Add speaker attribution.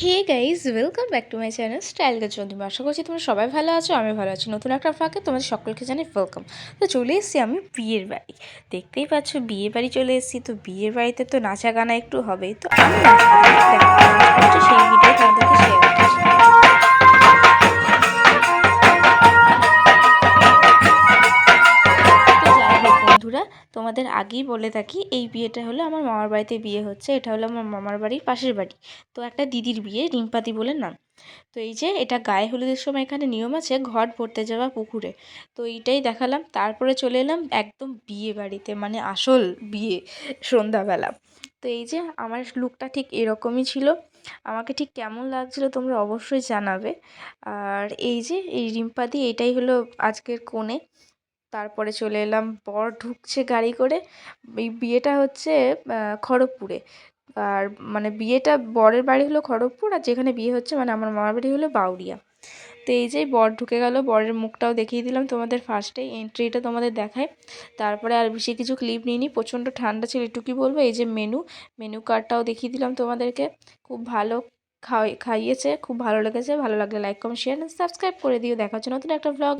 Speaker 1: Hey guys welcome back to my channel style Chandrima আশা করছি তোমরা সবাই ভালো আছো আমি ভালো আছি। নতুন একটা ফাঁকে তোমাদের সকলকে জানি ওয়েলকাম তো চলে এসেছি আমি বিয়ের বাড়ি। দেখতেই পাচ্ছ বিয়ে বাড়ি চলে এসেছি। তো বিয়ের বাড়িতে তো নাচা গানা একটু হবে তো আমি সেই বন্ধুরা, তোমাদের আগেই বলে থাকি, এই বিয়েটা হলো আমার মামার বাড়িতে বিয়ে হচ্ছে। এটা হলো আমার মামার বাড়ির পাশের বাড়ি। তো একটা দিদির বিয়ে, রিম্পাদি বলে নাম। তো এই যে, এটা গায়ে হলুদের সময় এখানে নিয়ম আছে ঘট ভরতে যাওয়া পুকুরে। তো এইটাই দেখালাম। তারপরে চলে এলাম একদম বিয়ে বাড়িতে মানে আসল বিয়ে, সন্ধ্যাবেলা। তো এই যে, আমার লুকটা ঠিক এরকমই ছিল। আমাকে ঠিক কেমন লাগছিল তোমরা অবশ্যই জানাবে। আর এই যে, এই রিম্পাদি, এটাই হলো আজকের কোণে। তারপরে চলে এলাম, বর ঢুকছে গাড়ি করে। এই বিয়েটা হচ্ছে খড়গপুরে। আর মানে বিয়েটা বরের বাড়ি হলো খড়গপুর আর যেখানে বিয়ে হচ্ছে মানে আমার মামার বাড়ি হলো বাউরিয়া। তো এই যে বর ঢুকে গেল, বরের মুখটাও দেখিয়ে দিলাম তোমাদের ফার্স্টে এন্ট্রিটা তোমাদের দেখায়। তারপরে আর বেশি কিছু ক্লিপ নিইনি, প্রচণ্ড ঠান্ডা ছিল, একটু কি বলব? এই যে মেনু মেনু কার্ডটাও দেখিয়ে দিলাম তোমাদেরকে। খুব ভালো খাওয়াই, খাইয়েছে, খুব ভালো লেগেছে। ভালো লাগলে লাইক কমেন্ট শেয়ার সাবস্ক্রাইব করে দিও। দেখা হচ্ছে নতুন একটা ব্লগ